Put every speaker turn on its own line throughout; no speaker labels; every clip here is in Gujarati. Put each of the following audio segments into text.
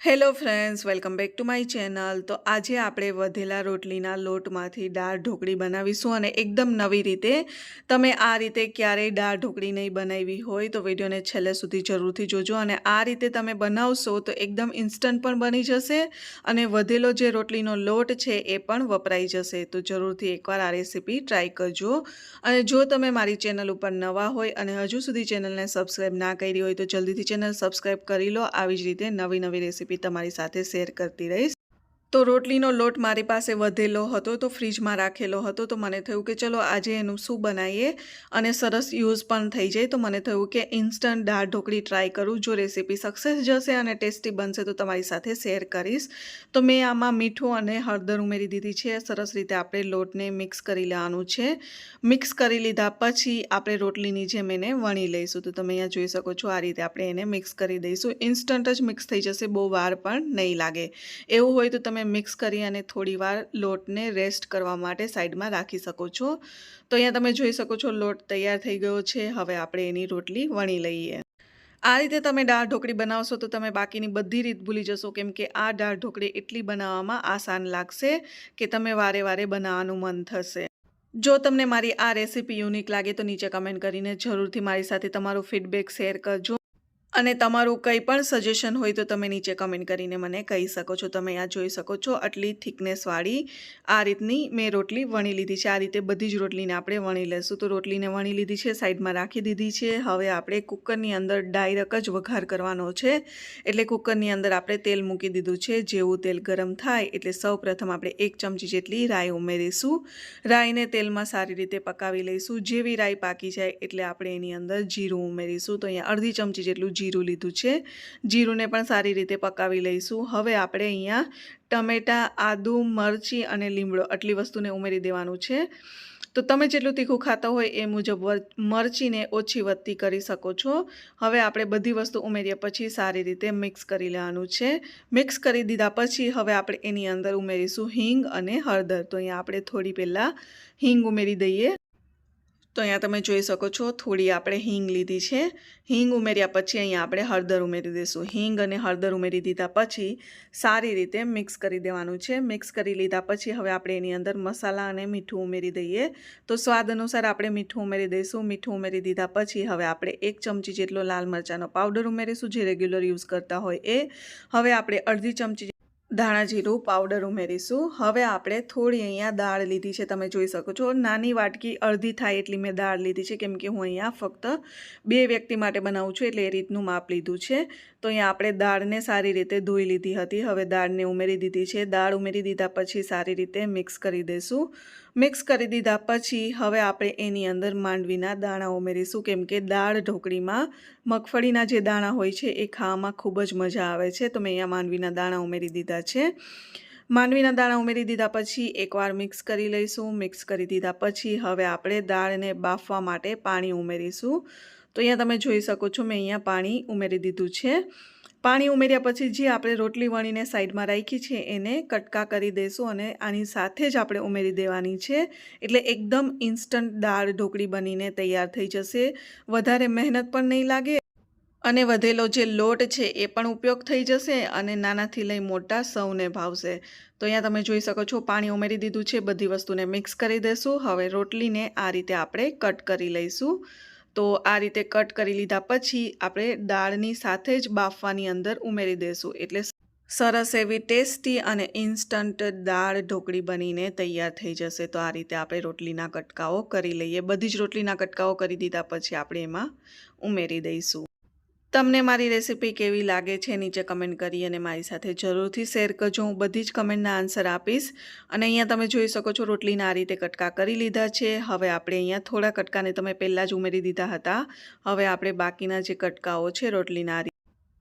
Hello friends welcome back to my channel તો આજે આપણે વધેલા રોટલીના લોટમાંથી દાળ ઢોકળી બનાવીશું અને એકદમ નવી રીતે તમે આ રીતે ક્યારેય દાળ ઢોકળી નહીં બનાવી હોય તો વિડીયોને છેલ્લે સુધી જરૂરથી જોજો અને આ રીતે તમે બનાવશો તો એકદમ ઇન્સ્ટન્ટ પણ બની જશે અને વધેલો જે રોટલીનો લોટ છે એ પણ વપરાઈ જશે. તો જરૂરથી એકવાર આ રેસીપી ટ્રાય કરજો. અને જો તમે મારી ચેનલ ઉપર નવા હોય અને હજુ સુધી ચેનલને સબસ્ક્રાઈબ ના કરી હોય તો જલ્દીથી ચેનલ સબસ્ક્રાઈબ કરી લો. આવી જ રીતે નવી નવી રેસીપી તમારી સાથે શેર કરતી રહીશ. તો રોટલીનો લોટ મારી પાસે વધેલો હતો, તો ફ્રીજમાં રાખેલો હતો, તો મને થયું કે ચલો આજે એનું શું બનાવીએ? અને સરસ યુઝ પણ થઈ જાય, તો મને થયું કે ઇન્સ્ટન્ટ દાળ ઢોકળી ટ્રાય કરું, જો રેસીપી સક્સેસ જશે અને ટેસ્ટી બનશે તો તમારી સાથે શેર કરીશ. તો મેં આમાં મીઠું અને હળદર ઉમેરી દીધી છે, સરસ રીતે આપણે લોટને મિક્સ કરી લેવાનું છે. મિક્સ કરી લીધા પછી આપણે રોટલીની જેમ એને વણી લઈશું, તો તમે અહીંયા જોઈ શકો છો આ રીતે આપણે એને મિક્સ કરી દઈશું. ઇન્સ્ટન્ટ જ મિક્સ થઈ જશે, બહુ વાર પણ નહીં લાગે. એવું હોય તો તમે તમે મિક્સ કરી અને થોડીવાર લોટને રેસ્ટ કરવા માટે સાઈડમાં રાખી શકો છો. તો અહીંયા તમે જોઈ શકો છો લોટ તૈયાર થઈ ગયો છે. હવે આપણે એની રોટલી વણી લઈએ. આ રીતે તમે દાળ ઢોકળી બનાવશો તો તમે બાકીની બધી રીત ભૂલી જશો કેમ કે આ દાળ ઢોકળી એટલી બનાવવામાં આસાન લાગશે કે તમે વારે વારે બનાવવાનું મન થશે. જો તમને મારી આ રેસીપી યુનિક લાગે તો નીચે કમેન્ટ કરીને જરૂરથી મારી સાથે તમારું ફીડબેક શેર કરજો. અને તમારું કંઈ પણ સજેશન હોય તો તમે નીચે કમેન્ટ કરીને મને કહી શકો છો. તમે આ જોઈ શકો છો આટલી થિકનેસવાળી આ રીતની મેં રોટલી વણી લીધી છે. આ રીતે બધી જ રોટલીને આપણે વણી લઈશું તો રોટલીને વણી લીધી છે, સાઈડમાં રાખી દીધી છે. હવે આપણે કુકરની અંદર ડાયરેક્ટ જ વઘાર કરવાનો છે. એટલે કુકરની અંદર આપણે તેલ મૂકી દીધું છે. જેવું તેલ ગરમ થાય એટલે સૌપ્રથમ આપણે એક ચમચી જેટલી રાઈ ઉમેરીશું. રાઈને તેલમાં સારી રીતે પકાવી લઈશું. જેવી રાઈ પાકી જાય એટલે આપણે એની અંદર જીરું ઉમેરીશું. તો અહીંયા અડધી ચમચી જેટલું જીરું જીરું લીધું છે. જીરુંને પણ સારી રીતે પકાવી લઈશું. હવે આપણે અહીંયા ટમેટાં, આદુ, મરચી અને લીમડો આટલી વસ્તુને ઉમેરી દેવાનું છે. તો તમે જેટલું તીખું ખાતા હોય એ મુજબ મરચીને ઓછી વધતી કરી શકો છો. હવે આપણે બધી વસ્તુ ઉમેર્યા પછી સારી રીતે મિક્સ કરી લેવાનું છે. મિક્સ કરી દીધા પછી હવે આપણે એની અંદર ઉમેરીશું હિંગ અને હળદર. તો અહીંયા આપણે થોડી પહેલાં હિંગ ઉમેરી દઈએ. તો અહીંયા તમે જોઈ શકો છો, થોડી આપણે હિંગ લીધી છે. હિંગ ઉમેર્યા પછી અહીંયા આપણે હળદર ઉમેરી દઈશું. હિંગ અને હળદર ઉમેરી દીધા પછી સારી રીતે મિક્સ કરી દેવાનું છે. મિક્સ કરી લીધા પછી હવે આપણે એની અંદર મસાલા અને મીઠું ઉમેરી દઈએ. તો સ્વાદ અનુસાર આપણે મીઠું ઉમેરી દઈશું. મીઠું ઉમેરી દીધા પછી હવે આપણે એક ચમચી જેટલો લાલ મરચાંનો પાવડર ઉમેરીશું, જે રેગ્યુલર યુઝ કરતા હોય એ. હવે આપણે અડધી ચમચી ધાણા જીરું પાવડર ઉમેરીશું. હવે આપણે થોડી અહીંયા દાળ લીધી છે, તમે જોઈ શકો છો. નાની વાટકી અડધી થાય એટલી મેં દાળ લીધી છે, કેમ કે હું અહીંયા ફક્ત બે વ્યક્તિ માટે બનાવું છું, એટલે એ રીતનું માપ લીધું છે. તો અહીંયા આપણે દાળને સારી રીતે ધોઈ લીધી હતી. હવે દાળને ઉમેરી દીધી છે. દાળ ઉમેરી દીધા પછી સારી રીતે મિક્સ કરી દઈશું મિક્સ કરી દીધા પછી હવે આપણે એની અંદર માંડવીના દાણા ઉમેરીશું. કેમ કે દાળ ઢોકળીમાં મગફળીના જે દાણા હોય છે એ ખાવામાં ખૂબ જ મજા આવે છે. તો મેં અહીંયા માંડવીના દાણા ઉમેરી દીધા છે. માંડવીના દાણા ઉમેરી દીધા પછી એકવાર મિક્સ કરી લઈશું. મિક્સ કરી દીધા પછી હવે આપણે દાળને બાફવા માટે પાણી ઉમેરીશું. તો અહીંયા તમે જોઈ શકો છો મેં અહીંયા પાણી ઉમેરી દીધું છે. પાણી ઉમેર્યા પછી જે આપણે રોટલી વણીને સાઈડમાં રાખી છે, એને કટકા કરી દઈશું અને આની સાથે જ આપણે ઉમેરી દેવાની છે. એટલે એકદમ ઇન્સ્ટન્ટ દાળ ઢોકળી બનીને તૈયાર થઈ જશે. વધારે મહેનત પણ નહીં લાગે અને વધેલો જે લોટ છે, એ પણ ઉપયોગ થઈ જશે અને નાનાથી લઈ મોટા સૌને ભાવશે. તો અહીંયા તમે જોઈ શકો છો, પાણી ઉમેરી દીધું છે, બધી વસ્તુને મિક્સ કરી દઈશું હવે રોટલીને આ રીતે આપણે કટ કરી લઈશું. તો આ રીતે કટ કરી લીધા પછી આપણે દાળની સાથે જ બાફવાની અંદર ઉમેરી દઈશું એટલે સરસ એવી ટેસ્ટી અને ઇન્સ્ટન્ટ દાળ ઢોકળી બનીને તૈયાર થઈ જશે. તો આ રીતે આપણે રોટલીના કટકાઓ કરી લઈએ. બધી જ રોટલીના કટકાઓ કરી દીધા પછી આપણે એમાં ઉમેરી દઈશું. તમને મારી રેસીપી કેવી લાગે છે નીચે કમેન્ટ કરી અને મારી સાથે જરૂરથી શેર કરજો. હું બધી જ કમેન્ટના આન્સર આપીશ અને અહીંયા તમે જોઈ શકો છો રોટલીના આ રીતે કટકા કરી લીધા છે. હવે આપણે અહીંયા થોડા કટકાને તમે પહેલાં જ ઉમેરી દીધા હતા. હવે આપણે બાકીના જે કટકાઓ છે રોટલીના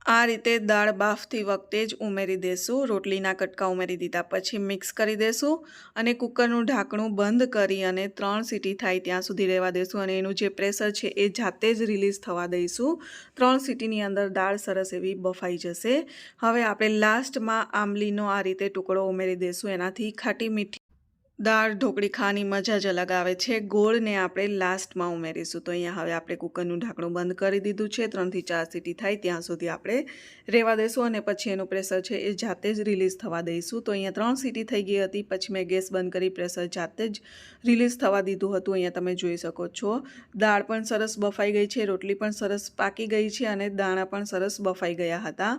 આ રીતે દાળ બાફતી વખતે જ ઉમેરી દેશું. રોટલીના કટકા ઉમેરી દીધા પછી મિક્સ કરી દેશું અને કુકરનું ઢાંકણું બંધ કરી અને ત્રણ સીટી થાય ત્યાં સુધી રહેવા દેશું અને એનું જે પ્રેશર છે એ જાતે જ રિલીઝ થવા દઈશું. ત્રણ સીટીની અંદર દાળ સરસ એવી બફાઈ જશે. હવે આપણે લાસ્ટમાં આંબલીનો આ રીતે ટુકડો ઉમેરી દઈશું એનાથી ખાટી મીઠી દાળ ઢોકળી ખાવાની મજા જ અલગ આવે છે. ગોળને આપણે લાસ્ટમાં ઉમેરીશું. તો અહીંયા હવે આપણે કુકરનું ઢાંકણું બંધ કરી દીધું છે. ત્રણથી ચાર સીટી થાય ત્યાં સુધી આપણે રહેવા દઈશું અને પછી એનું પ્રેશર છે એ જાતે જ રિલીઝ થવા દઈશું. તો અહીંયા ત્રણ સીટી થઈ ગઈ હતી. પછી મેં ગેસ બંધ કરી પ્રેશર જાતે જ રિલીઝ થવા દીધું હતું. અહીંયા તમે જોઈ શકો છો. દાળ પણ સરસ બફાઈ ગઈ છે. રોટલી પણ સરસ પાકી ગઈ છે અને દાણા પણ સરસ બફાઈ ગયા હતા.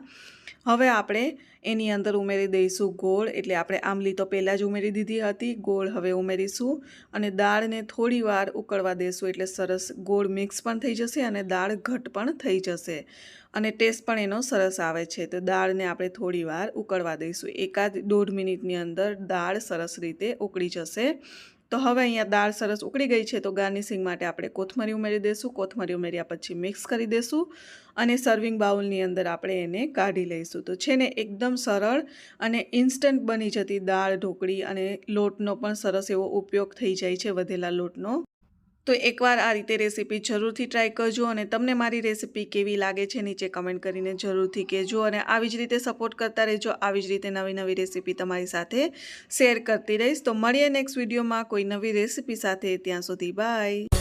હવે આપણે એની અંદર ઉમેરી દઈશું ગોળ, એટલે આપણે આંબલી તો પહેલાં જ ઉમેરી દીધી હતી, ગોળ હવે ઉમેરીશું અને દાળને થોડી વાર ઉકળવા દેશું એટલે સરસ ગોળ મિક્સ પણ થઈ જશે અને દાળ ઘટ પણ થઈ જશે અને ટેસ્ટ પણ એનો સરસ આવે છે. તો દાળને આપણે થોડી વાર ઉકળવા દઈશું. એકાદ દોઢ મિનિટની અંદર દાળ સરસ રીતે ઉકળી જશે. તો હવે અહીંયા દાળ સરસ ઉકળી ગઈ છે, તો ગાર્નિશિંગ માટે આપણે કોથમરી ઉમેરી દઈશું કોથમરી ઉમેર્યા પછી મિક્સ કરી દઈશું અને સર્વિંગ બાઉલની અંદર આપણે એને કાઢી લઈશું. તો છે ને એકદમ સરળ અને ઇન્સ્ટન્ટ બની જતી દાળ ઢોકળી અને લોટનો પણ સરસ એવો ઉપયોગ થઈ જાય છે, વધેલા લોટનો. તો એકવાર આ રીતે રેસીપી જરૂરથી ટ્રાય કરજો અને તમને મારી રેસીપી કેવી લાગે છે નીચે કમેન્ટ કરીને જરૂરથી કહેજો અને આવી જ રીતે સપોર્ટ કરતા રહેજો, આવી જ રીતે નવી નવી રેસીપી તમારી સાથે શેર કરતી રહીશ. તો મળીએ નેક્સ્ટ વિડીયોમાં કોઈ નવી રેસીપી સાથે. ત્યાં સુધી બાય.